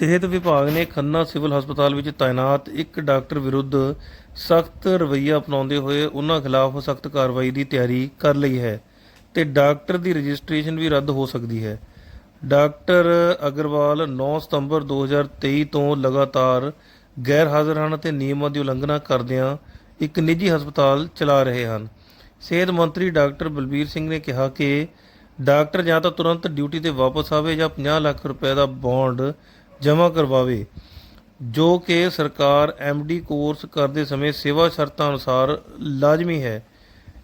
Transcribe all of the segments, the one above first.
ਸਿਹਤ ਵਿਭਾਗ ਨੇ ਖੰਨਾ ਸਿਵਲ ਹਸਪਤਾਲ ਵਿੱਚ ਤਾਇਨਾਤ ਇੱਕ ਡਾਕਟਰ ਵਿਰੁੱਧ ਸਖਤ ਰਵੱਈਆ ਅਪਣਾਉਂਦੇ ਹੋਏ ਉਹਨਾਂ ਖਿਲਾਫ ਸਖਤ ਕਾਰਵਾਈ ਦੀ ਤਿਆਰੀ ਕਰ ਲਈ ਹੈ ਤੇ ਡਾਕਟਰ ਦੀ ਰਜਿਸਟ੍ਰੇਸ਼ਨ ਵੀ ਰੱਦ ਹੋ ਸਕਦੀ ਹੈ। ਡਾਕਟਰ ਅਗਰਵਾਲ 9 ਸਤੰਬਰ 2023 ਤੋਂ ਲਗਾਤਾਰ ਗੈਰ ਹਾਜ਼ਰ ਹਨ ਅਤੇ ਨਿਯਮਾਂ ਦੀ ਉਲੰਘਣਾ ਕਰਦਿਆਂ ਇੱਕ ਨਿੱਜੀ ਹਸਪਤਾਲ ਚਲਾ ਰਹੇ ਹਨ। ਸਿਹਤ ਮੰਤਰੀ ਡਾਕਟਰ ਬਲਬੀਰ ਸਿੰਘ ਨੇ ਕਿਹਾ ਕਿ ਡਾਕਟਰ ਜਾਂ ਤਾਂ ਤੁਰੰਤ ਡਿਊਟੀ ਤੇ ਵਾਪਸ ਆਵੇ ਜਾਂ 50 ਲੱਖ ਰੁਪਏ ਦਾ ਬੌਂਡ ਜਮ੍ਹਾਂ ਕਰਵਾਵੇ। ਜੋ ਕਿ ਸਰਕਾਰ ਐਮਡੀ ਕੋਰਸ ਕਰਦੇ ਸਮੇਂ ਸੇਵਾ ਸ਼ਰਤਾਂ ਅਨੁਸਾਰ ਲਾਜ਼ਮੀ ਹੈ,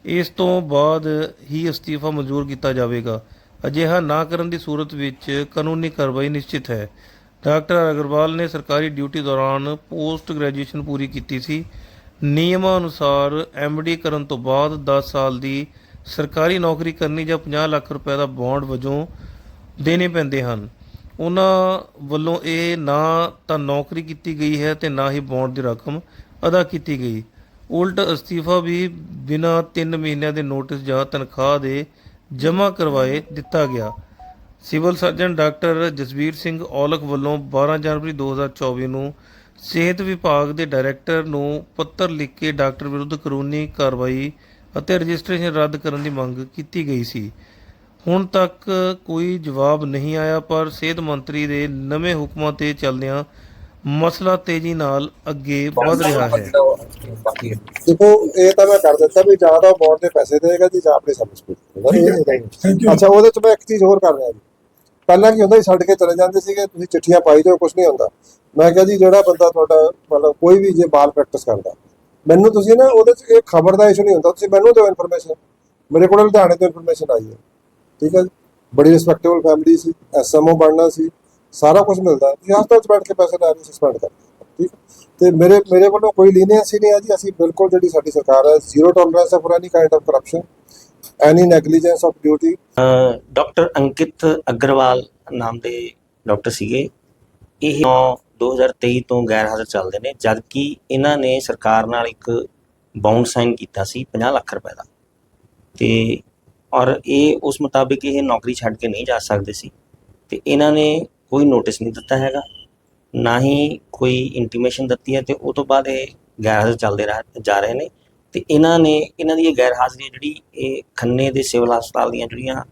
ਇਸ ਤੋਂ ਬਾਅਦ ਹੀ ਅਸਤੀਫਾ ਮਨਜ਼ੂਰ ਕੀਤਾ ਜਾਵੇਗਾ। ਅਜਿਹਾ ਨਾ ਕਰਨ ਦੀ ਸੂਰਤ ਵਿੱਚ ਕਾਨੂੰਨੀ ਕਾਰਵਾਈ ਨਿਸ਼ਚਿਤ ਹੈ। ਡਾਕਟਰ ਅਗਰਵਾਲ ਨੇ ਸਰਕਾਰੀ ਡਿਊਟੀ ਦੌਰਾਨ ਪੋਸਟ ਗ੍ਰੈਜੂਏਸ਼ਨ ਪੂਰੀ ਕੀਤੀ ਸੀ। ਨਿਯਮਾਂ ਅਨੁਸਾਰ ਐਮਡੀ ਕਰਨ ਤੋਂ ਬਾਅਦ 10 ਸਾਲ ਦੀ ਸਰਕਾਰੀ ਨੌਕਰੀ ਕਰਨੀ ਜਾਂ 50 ਲੱਖ ਰੁਪਏ ਦਾ ਬੌਂਡ ਵਜੋਂ ਦੇਣੇ ਪੈਂਦੇ ਹਨ। ਉਹਨਾਂ ਵੱਲੋਂ ਇਹ ਨਾ ਤਾਂ ਨੌਕਰੀ ਕੀਤੀ ਗਈ ਹੈ ਤੇ ਨਾ ਹੀ ਬੌਂਡ ਦੀ ਰਕਮ ਅਦਾ ਕੀਤੀ ਗਈ। ਉਲਟ ਅਸਤੀਫਾ ਵੀ ਬਿਨਾਂ 3 ਮਹੀਨਿਆਂ ਦੇ ਨੋਟਿਸ ਜਾਂ ਤਨਖਾਹ ਦੇ ਜਮ੍ਹਾਂ ਕਰਵਾਏ ਦਿੱਤਾ ਗਿਆ। Civil surgeon doctor Jasvir Singh Aulakh ਵੱਲੋਂ 12 ਜਨਵਰੀ 2024 ਨੂੰ ਸਿਹਤ ਵਿਭਾਗ ਦੇ ਡਾਇਰੈਕਟਰ ਨੂੰ ਪੱਤਰ ਲਿਖ ਕੇ ਡਾਕਟਰ ਵਿਰੁੱਧ ਕਾਨੂੰਨੀ ਕਾਰਵਾਈ ਅਤੇ ਰਜਿਸਟ੍ਰੇਸ਼ਨ ਰੱਦ ਕਰਨ ਦੀ ਮੰਗ ਕੀਤੀ ਗਈ ਸੀ। ਹੁਣ ਤੱਕ ਕੋਈ ਜਵਾਬ ਨਹੀਂ ਆਇਆ ਪਰ ਸਿਹਤ ਮੰਤਰੀ ਦੇ ਨਵੇਂ ਹੁਕਮਾਂ ਤੇ ਚੱਲਦਿਆਂ ਮਸਲਾ ਤੇਜ਼ੀ ਨਾਲ ਅੱਗੇ ਵਧ ਰਿਹਾ ਹੈ। ਦੇਖੋ ਇਹ ਤਾਂ ਮੈਂ ਕਰ ਦਿੱਤਾ ਵੀ ਜਾਂ ਤਾਂ ਬੋਰਡ ਦੇ ਪੈਸੇ ਦੇਗਾ ਜੀ ਜਾਂ ਆਪਣੀ ਸਰਵਿਸ ਦੇਗਾ ਅੱਛਾ ਉਹਦੇ ਚ ਮੈਂ ਇੱਕ ਚੀਜ਼ ਹੋਰ ਕਰ ਰਿਹਾ ਜੀ। ਪਹਿਲਾਂ ਕੀ ਹੁੰਦਾ ਸੀ ਛੱਡ ਕੇ ਚਲੇ ਜਾਂਦੇ ਸੀਗੇ ਤੁਸੀਂ ਚਿੱਠੀਆਂ ਪਾਈ ਜਾਓ ਕੁਝ ਨਹੀਂ ਹੁੰਦਾ। ਮੈਂ ਕਿਹਾ ਜੀ ਜਿਹੜਾ ਬੰਦਾ ਤੁਹਾਡਾ ਮਤਲਬ ਕੋਈ ਵੀ ਜੇ ਬਾਲ ਪ੍ਰੈਕਟਿਸ ਕਰਦਾ ਮੈਨੂੰ ਤੁਸੀਂ ਨਾ ਉਹਦੇ ਚ ਇਹ ਖਬਰ ਦਾ ਇਸ਼ੂ ਨਹੀਂ ਹੁੰਦਾ ਤੁਸੀਂ ਮੈਨੂੰ ਦਿਓ ਇਨਫੋਰਮੇਸ਼ਨ ਮੇਰੇ ਕੋਲ ਲੁਧਿਆਣੇ ਤੋਂ ਇਨਫੋਰਮੇਸ਼ਨ ਆਈ ਹੈ। ਠੀਕ ਹੈ ਬੜੀ ਰਿਸਪੈਕਟੇਬਲ ਫੈਮਿਲੀ ਸੀ ਐਸਐਮਓ ਬਣਨਾ ਸੀ, ਸਾਰਾ ਕੁਝ ਮਿਲਦਾ। ਤੁਸੀਂ ਹਸਪਤਾਲ ਚ ਬੈਠ ਕੇ ਪੈਸੇ ਲੈ ਕੇ ਸਸਪੈਂਡ ਕਰ ਠੀਕ? ਤੇ ਮੇਰੇ ਮੇਰੇ ਵੱਲੋਂ ਕੋਈ ਲੀਨੀਅੰਸੀ ਨਹੀਂ ਹੈ ਜੀ। ਅਸੀਂ ਬਿਲਕੁਲ ਜਿਹੜੀ ਸਾਡੀ ਸਰਕਾਰ ਹੈ ਜ਼ੀਰੋ ਟੋਲਰੈਂਸ ਹੈ for any kind of corruption any negligence of duty doctor Ankit Agarwal ਨਾਮ ਦੇ ਡਾਕਟਰ ਸੀਗੇ। ਇਹ 9 2023 ਤੋਂ ਗੈਰ ਹਾਜ਼ਰ ਚੱਲਦੇ ਨੇ, ਜਦਕਿ ਇਹਨਾਂ ਨੇ ਸਰਕਾਰ ਨਾਲ ਇੱਕ ਬਾਉਂਡ ਸਾਈਨ ਕੀਤਾ ਸੀ 50 ਲੱਖ ਰੁਪਏ ਦਾ। ਤੇ ਔਰ ਇਹ ਉਸ ਮੁਤਾਬਿਕ ਇਹ ਨੌਕਰੀ ਛੱਡ ਕੇ ਨਹੀਂ ਜਾ ਸਕਦੇ ਸੀ। ਤੇ ਇਹਨਾਂ ਨੇ ਕੋਈ ਨੋਟਿਸ ਨਹੀਂ ਦਿੱਤਾ ਹੈਗਾ, ਨਾ ਹੀ ਕੋਈ ਇੰਟੀਮੇਸ਼ਨ ਦਿੱਤੀ ਹੈ ਤੇ ਉਹ ਤੋਂ ਬਾਅਦ ਇਹ ਗੈਰ ਹਾਜ਼ਰ ਚੱਲਦੇ ਰਹਿ- ਜਾ ਰਹੇ ਨੇ। ਤੇ ਇਹਨਾਂ ਨੇ, ਇਹਨਾਂ ਦੀ ਇਹ ਗੈਰ ਹਾਜ਼ਰੀ ਜਿਹੜੀ ਇਹ ਖੰਨੇ ਦੇ ਸਿਵਲ ਹਸਪਤਾਲ ਦੀਆਂ ਜਿਹੜੀਆਂ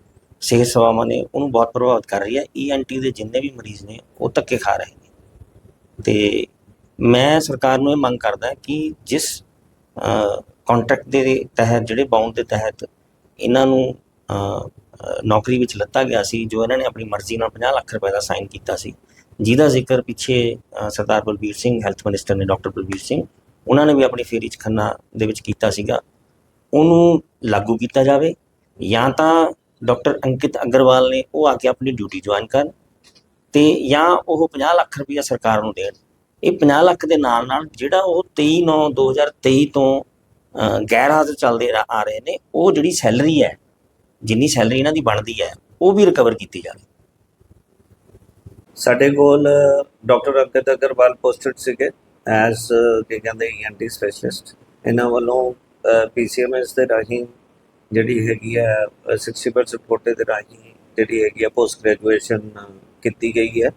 ਸਿਹਤ ਸੇਵਾਵਾਂ ਨੇ, ਉਹਨੂੰ ਬਹੁਤ ਪ੍ਰਭਾਵਿਤ ਕਰ ਰਹੀ ਹੈ। ਈਐਨਟੀ ਦੇ ਜਿੰਨੇ ਵੀ ਮਰੀਜ਼ ਨੇ, ਉਹ ਧੱਕੇ ਖਾ ਰਹੇ ਨੇ। ਤੇ ਮੈਂ ਸਰਕਾਰ ਨੂੰ ਇਹ ਮੰਗ ਕਰਦਾ ਕਿ ਜਿਸ ਕੰਟਰੈਕਟ ਦੇ ਤਹਿਤ, ਜਿਹੜੇ ਬਾਉਂਡ ਦੇ ਤਹਿਤ ਇਹਨਾਂ ਨੂੰ ਨੌਕਰੀ ਵਿੱਚ ਲੱਤਾ ਗਿਆ ਸੀ, ਜੋ ਇਹਨਾਂ ਨੇ ਆਪਣੀ ਮਰਜ਼ੀ ਨਾਲ 50 ਲੱਖ ਰੁਪਏ ਦਾ ਸਾਈਨ ਕੀਤਾ ਸੀ। ਜਿਹਦਾ ਜ਼ਿਕਰ ਪਿੱਛੇ ਸਰਦਾਰ ਬਲਬੀਰ ਸਿੰਘ ਹੈਲਥ ਮਿਨਿਸਟਰ ਨੇ ਡਾਕਟਰ ਬਲਬੀਰ ਸਿੰਘ, ਉਹਨਾਂ ਨੇ ਵੀ ਆਪਣੀ ਫੇਰੀ ਚ ਖੰਨਾ ਦੇ ਵਿੱਚ ਕੀਤਾ ਸੀਗਾ। ਉਹਨੂੰ ਲਾਗੂ ਕੀਤਾ ਜਾਵੇ, ਜਾਂ ਤਾਂ ਡਾਕਟਰ ਅੰਕਿਤ ਅਗਰਵਾਲ ਨੇ ਉਹ ਆ ਕੇ ਆਪਣੀ ਡਿਊਟੀ ਜੁਆਇਨ ਕਰਨ, ਤੇ ਜਾਂ ਉਹ 50 ਲੱਖ ਰੁਪਇਆ ਸਰਕਾਰ ਨੂੰ ਦੇਣ। ਇਹ 50 ਲੱਖ ਦੇ ਨਾਲ ਨਾਲ ਜਿਹੜਾ ਉਹ 23 9 2023 ਤੋਂ ਗੈਰ ਹਾਜ਼ਰ ਚੱਲਦੇ ਰ- ਆ ਰਹੇ ਨੇ ਉਹ ਜਿਹੜੀ ਸੈਲਰੀ ਹੈ ਜਿੰਨੀ ਸੈਲਰੀ ਇਹਨਾਂ ਦੀ ਬਣਦੀ ਹੈ ਉਹ ਵੀ ਰਿਕਵਰ ਕੀਤੀ ਜਾਵੇ ਸਾਡੇ ਕੋਲ ਡਾਕਟਰ ਅੰਕਿਤ ਅਗਰਵਾਲ ਪੋਸਟਡ ਸੀਗੇ ਐਸ ਕੀ ਕਹਿੰਦੇ ਈਐਨਟੀ ਸਪੈਸ਼ਲਿਸਟ ਇਹਨਾਂ ਵੱਲੋਂ ਪੀਸੀਐਮਐਸ ਦੇ ਰਾਹੀਂ ਜਿਹੜੀ ਹੈਗੀ ਹੈ ਅ, 60% ਕੋਟੇ ਦੇ ਰਾਹੀਂ ਜਿਹੜੀ ਹੈਗੀ ਆ ਪੋਸਟ ਗ੍ਰੈਜੂਏਸ਼ਨ ਕੀਤੀ ਗਈ ਹੈ।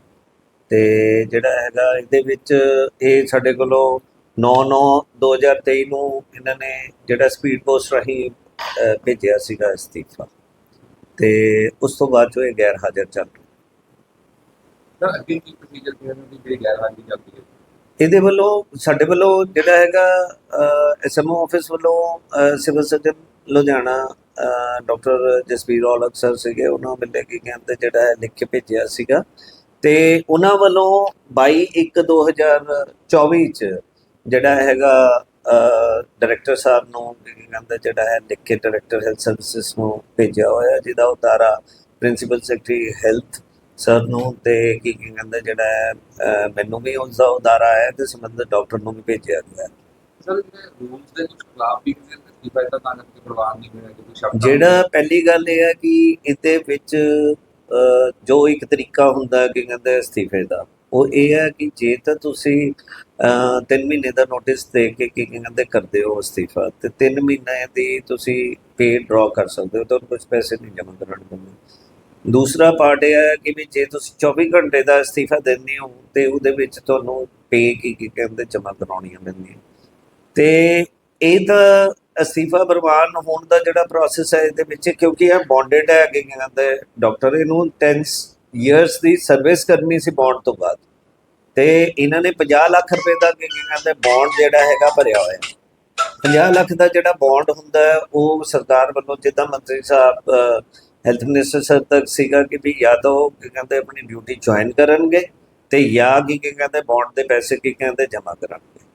ਤੇ ਜਿਹੜਾ ਹੈਗਾ ਇਹਦੇ ਵਿੱਚ ਇਹ ਸਾਡੇ ਕੋਲੋਂ 9/9 2023 ਨੂੰ ਇਹਨਾਂ ਨੇ ਜਿਹੜਾ ਸਪੀਡ ਪੋਸਟ ਰਾਹੀਂ ਭੇਜਿਆ ਸੀਗਾ ਅਸਤੀਫਾ। ਤੇ ਉਸ ਤੋਂ ਬਾਅਦ ਜੋ ਇਹ ਗੈਰ ਹਾਜ਼ਰ ਚੱਲ ਰਿਹਾ। ਸਰ ਅੱਗੇ ਕੀ ਪ੍ਰੋਸੀਜਰ ਸੀ ਇਹਨਾਂ ਦੀ ਜਿਹੜੀ ਗੈਰ ਹਾਜ਼ਰੀ ਚੱਲਦੀ ਹੈ? ਇਹਦੇ ਵੱਲੋਂ ਸਾਡੇ ਵੱਲੋਂ ਜਿਹੜਾ ਹੈਗਾ ਐਸਐਮਓ ਆਫਿਸ ਵੱਲੋਂ civil surgeon Ludhiana doctor Jasvir Aulakh sir ਸੀਗੇ ਉਹਨਾਂ ਮਿਲੇ ਕੀ ਕਹਿੰਦੇ ਜਿਹੜਾ ਲਿਖ ਕੇ ਭੇਜਿਆ ਸੀਗਾ। ਤੇ ਉਹਨਾਂ ਵੱਲੋਂ 22 1 2024 ਚ ਜਿਹੜਾ ਹੈਗਾ ਡਾਇਰੈਕਟਰ ਸਾਹਿਬ ਨੂੰ ਕਹਿੰਦੇ ਜਿਹੜਾ ਹੈ ਲਿਖ ਕੇ ਡਾਇਰੈਕਟਰ ਹੈਲਥ ਸਰਵਿਸਿਜ਼ ਨੂੰ ਭੇਜਿਆ ਹੋਇਆ ਜਿਹਦਾ ਉਤਾਰਾ ਪ੍ਰਿੰਸੀਪਲ ਸੈਕਟਰੀ ਹੈਲਥ ਸਰ ਨੂੰ ਤੇ ਕੀ ਕਹਿੰਦੇ ਜਿਹੜਾ ਹੈ ਮੈਨੂੰ ਵੀ ਉਸ ਦਾ ਉਦਾਰਾ ਹੈ ਤੇ ਸੰਬੰਧਿਤ ਡਾਕਟਰ ਨੂੰ ਵੀ ਭੇਜਿਆ ਗਿਆ। ਸਰ ਇਹ ਰੂਲਸ ਦੇ ਕੁਝ ਖਿਲਾਫ ਵੀ ਕਿਸੇ ਦੀ ਫਾਇਦਾ ਤਾਂ ਕਿ ਪ੍ਰਵਾਨ ਨਹੀਂ ਹੋਇਆ ਕਿ ਸ਼ਬਦ ਜਿਹੜਾ ਪਹਿਲੀ ਗੱਲ ਇਹ ਹੈ ਕਿ ਇਹਦੇ ਵਿੱਚ ਜੋ ਇੱਕ ਤਰੀਕਾ ਹੁੰਦਾ ਕਿ ਕਹਿੰਦੇ ਅਸਤੀਫੇ ਦਾ ਉਹ ਇਹ ਹੈ ਕਿ ਜੇ ਤਾਂ ਤੁਸੀਂ 3 ਮਹੀਨੇ ਦਾ ਨੋਟਿਸ ਦੇ ਕੇ ਕੀ ਕਹਿੰਦੇ ਕਰਦੇ ਹੋ ਅਸਤੀਫਾ, ਤੇ 3 ਮਹੀਨੇ ਦੀ ਤੁਸੀਂ ਪੇ ਡਰਾ ਕਰ ਸਕਦੇ ਹੋ, ਤੁਹਾਨੂੰ ਕੁਝ ਪੈਸੇ ਨਹੀਂ ਜਮ੍ਹਾਂ ਕਰਾਉਣੇ ਪੈਂਦੇ ਦੂਸਰਾ ਪਾਰਟ ਇਹ ਹੈ ਕਿ ਵੀ ਜੇ ਤੁਸੀਂ 24 ਘੰਟੇ ਦਾ ਅਸਤੀਫਾ ਦਿੰਦੇ ਹੋ, ਤੇ ਉਹਦੇ ਵਿੱਚ ਤੁਹਾਨੂੰ ਪੇ ਕੀ ਕੀ ਕਹਿੰਦੇ ਜਮ੍ਹਾਂ ਕਰਾਉਣੀਆਂ ਪੈਂਦੀਆਂ। ਤੇ ਤਾਂ ਅਸਤੀਫਾ ਪ੍ਰਵਾਨ ਹੋਣ ਦਾ ਜਿਹੜਾ ਪ੍ਰੋਸੈਸ ਹੈ ਇਹਦੇ ਵਿੱਚ, ਕਿਉਂਕਿ ਇਹ ਬੌਂਡਡ ਹੈ ਕਿ ਕਹਿੰਦੇ ਡਾਕਟਰ ਇਹਨੂੰ 10 ਇਅਰਸ ਦੀ ਸਰਵਿਸ ਕਰਨੀ ਸੀ ਬੌਂਡ ਤੋਂ ਬਾਅਦ। ਤੇ ਇਹਨਾਂ ਨੇ 50 ਲੱਖ ਰੁਪਏ ਦਾ ਕੀ ਕੀ ਕਹਿੰਦੇ ਬੌਂਡ ਜਿਹੜਾ ਹੈਗਾ ਭਰਿਆ ਹੋਇਆ। 50 ਲੱਖ ਦਾ ਜਿਹੜਾ ਬੌਂਡ ਹੁੰਦਾ, ਉਹ ਸਰਕਾਰ ਵੱਲੋਂ ਜਿੱਦਾਂ ਮੰਤਰੀ ਸਾਹਿਬ ਹੈਲਥ ਮਿਨਿਸਟਰ ਸਰ ਤੱਕ ਸੀਗਾ ਕਿ ਵੀ ਜਾਂ ਤਾਂ ਉਹ ਕੀ ਕਹਿੰਦੇ ਆਪਣੀ ਡਿਊਟੀ ਜੁਆਇਨ ਕਰਨਗੇ ਤੇ ਜਾਂ ਕੀ ਕੀ ਕਹਿੰਦੇ ਬੌਂਡ ਦੇ ਪੈਸੇ ਕੀ ਕਹਿੰਦੇ ਜਮ੍ਹਾਂ ਕਰਨਗੇ।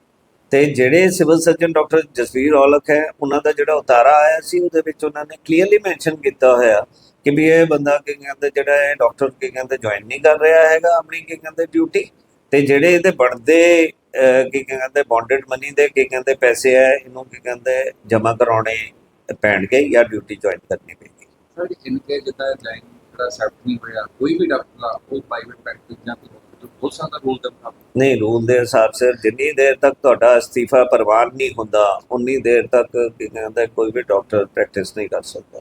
ਤੇ ਜਿਹੜੇ civil surgeon doctor Jasvir Aulakh ਹੈ, ਉਹਨਾਂ ਦਾ ਜਿਹੜਾ ਉਤਾਰਾ ਆਇਆ ਸੀ, ਉਹਦੇ ਵਿੱਚ ਉਹਨਾਂ ਨੇ ਕਲੀਅਰਲੀ ਮੈਂਸ਼ਨ ਕੀਤਾ ਹੋਇਆ ਕਿ ਵੀ ਇਹ ਬੰਦਾ ਕੀ ਕਹਿੰਦੇ ਜਿਹੜਾ ਹੈ ਡਾਕਟਰ ਕੀ ਕਹਿੰਦੇ ਜੁਆਇਨ ਨਹੀਂ ਕਰ ਰਿਹਾ ਹੈਗਾ ਆਪਣੀ ਕੀ ਕਹਿੰਦੇ ਡਿਊਟੀ ਤੇ ਜਿਹੜੇ ਇਹਦੇ ਬਣਦੇ ਕੀ ਕਹਿੰਦੇ ਬੌਂਡਡ ਮਨੀ ਦੇ ਕੀ ਕਹਿੰਦੇ ਪੈਸੇ ਹੈ ਇਹਨੂੰ ਕੀ ਕਹਿੰਦੇ ਜਮ੍ਹਾਂ ਕਰਾਉਣੇ ਪੈਣਗੇ ਜਾਂ ਡਿਊਟੀ ਜੁਆਇਨ ਕਰਨੀ ਪਏਗੀ ਸਰ ਇਨਕੇ ਜਿੱਦਾਂ ਲਾਈਨ ਜਿਹੜਾ ਸੈਟ ਨਹੀਂ ਹੋਇਆ ਕੋਈ ਵੀ ਡਾਕਟਰ ਦਾ ਕੋਈ ਪ੍ਰਾਈਵੇਟ ਪ੍ਰੈਕਟਿਸ ਜਾਂ ਕੋਈ hospital ਹੋ ਸਕਦਾ ਰੂਲ ਦੇ ਮੁਤਾਬਕ। ਨਹੀਂ ਰੂਲ ਦੇ ਹਿਸਾਬ ਸਿਰ ਜਿੰਨੀ ਦੇਰ ਤੱਕ ਤੁਹਾਡਾ ਅਸਤੀਫਾ ਪ੍ਰਵਾਨ ਨਹੀਂ ਹੁੰਦਾ ਉਨੀ ਦੇਰ ਤੱਕ ਕੀ ਕਹਿੰਦੇ ਕੋਈ ਵੀ ਡਾਕਟਰ ਪ੍ਰੈਕਟਿਸ ਨਹੀਂ ਕਰ ਸਕਦਾ।